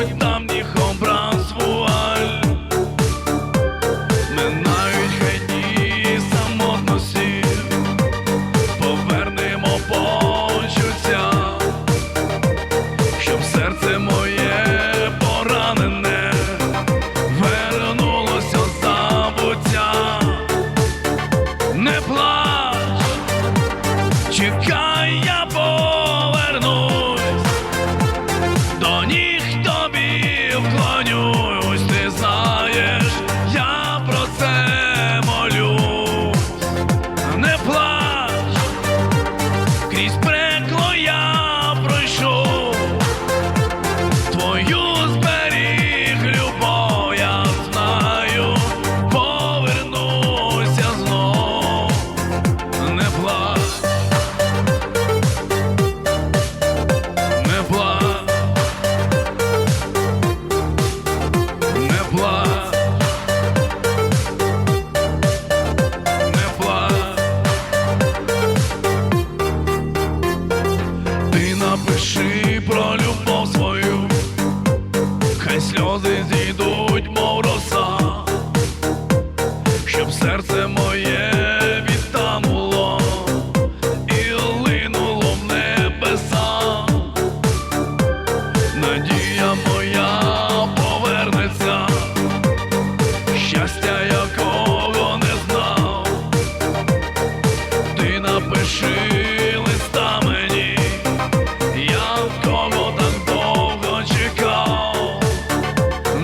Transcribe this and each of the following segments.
Пливуть там ніхом брансвуаль Минають хай дні самотно сів, повернемо щоб серце моє поранене, вернулося забуття, не плач, чекай.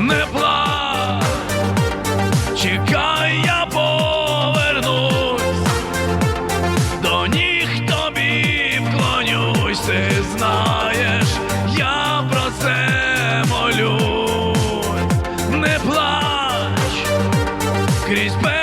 не плач, чекай, я повернусь, до ніг тобі вклонюсь, ти знаєш, я про це молюсь, не плач. Крізь.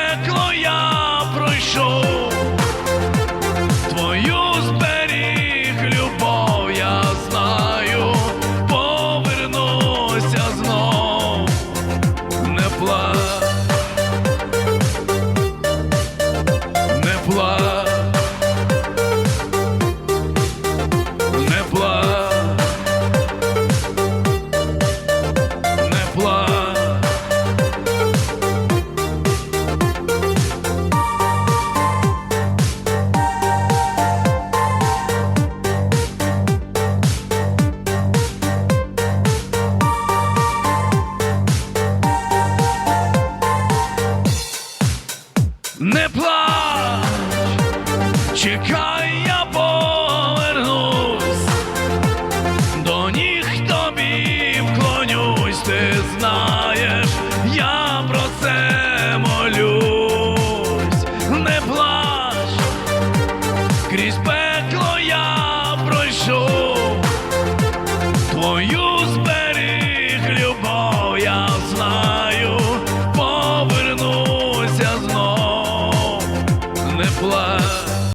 Чекай, я повернусь, до ніг тобі вклонюсь, ти знаєш, я про це молюсь, не плач, крізь.